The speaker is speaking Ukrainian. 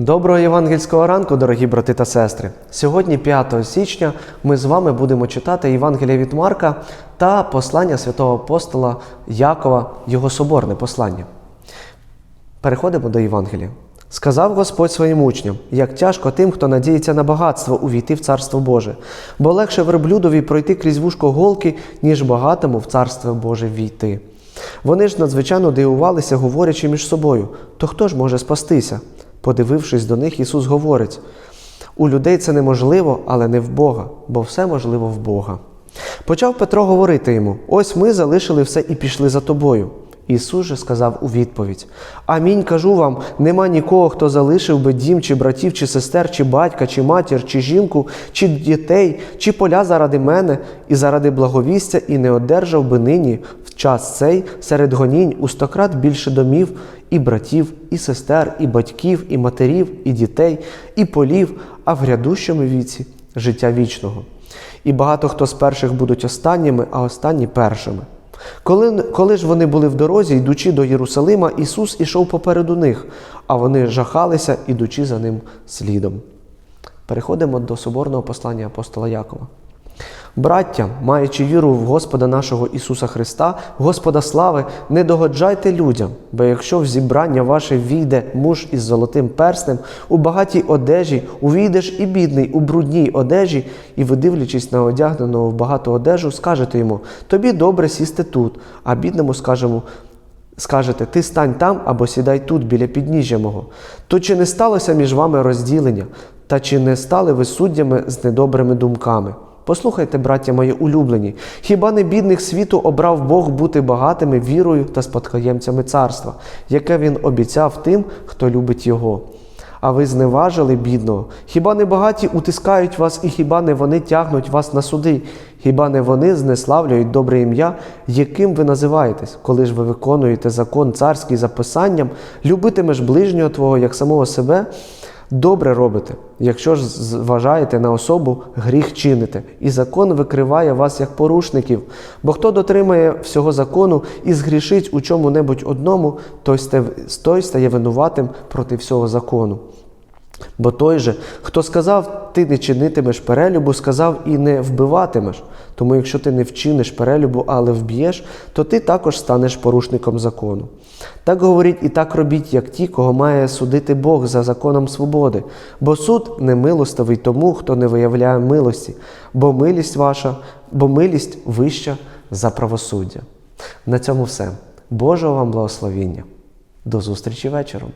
Доброго євангельського ранку, дорогі брати та сестри. Сьогодні, 5 січня, ми з вами будемо читати Євангелія від Марка та послання святого апостола Якова, його соборне послання. Переходимо до Євангелія. Сказав Господь своїм учням, як тяжко тим, хто надіється на багатство, увійти в Царство Боже, бо легше верблюдові пройти крізь вушко голки, ніж багатому в Царство Боже війти. Вони ж надзвичайно дивувалися, говорячи між собою: то хто ж може спастися? Подивившись до них, Ісус говорить: у людей це неможливо, але не в Бога, бо все можливо в Бога. Почав Петро говорити йому: Ось ми залишили все і пішли за тобою. Ісус же сказав у відповідь: Амінь кажу вам: нема нікого, хто залишив би дім, чи братів, чи сестер, чи батька, чи матір, чи жінку, чи дітей, чи поля заради мене і заради благовістя, і не одержав би нині час цей серед гонінь у стократ більше домів, і братів, і сестер, і батьків, і матерів, і дітей, і полів, а в грядущому віці життя вічного. І багато хто з перших будуть останніми, а останні першими. Коли, коли ж вони були в дорозі, йдучи до Єрусалима, Ісус ішов попереду них, а вони жахалися, ідучи за ним слідом. Переходимо до соборного послання апостола Якова. Браття, маючи віру в Господа нашого Ісуса Христа, Господа слави, не догоджайте людям, бо якщо в зібрання ваше війде муж із золотим перснем, у багатій одежі, увійдеш і бідний у брудній одежі, і, видивлячись на одягненого в багату одежу, скажете йому: тобі добре сісти тут, а бідному скажемо. Скажете, ти стань там або сідай тут біля підніжжя мого. То чи не сталося між вами розділення, та чи не стали ви суддями з недобрими думками? Послухайте, браття мої улюблені, хіба не бідних світу обрав Бог бути багатими вірою та спадкоємцями царства, яке він обіцяв тим, хто любить його? А ви зневажили бідного? Хіба не багаті утискають вас, і хіба не вони тягнуть вас на суди? Хіба не вони знеславлюють добре ім'я, яким ви називаєтесь, коли ж ви виконуєте закон царський за писанням, любитимеш ближнього твого як самого себе? Добре робите, якщо ж зважаєте на особу, гріх чините, і закон викриває вас як порушників. Бо хто дотримає всього закону і згрішить у чому-небудь одному, той стає, винуватим проти всього закону. Бо той же, хто сказав, ти не чинитимеш перелюбу, сказав і не вбиватимеш. Тому якщо ти не вчиниш перелюбу, але вб'єш, то ти також станеш порушником закону. Так говоріть і так робіть, як ті, кого має судити Бог за законом свободи. Бо суд не милостивий тому, хто не виявляє милості, бо милість ваша, бо милість вища за правосуддя. На цьому все. Божого вам благословіння. До зустрічі вечором.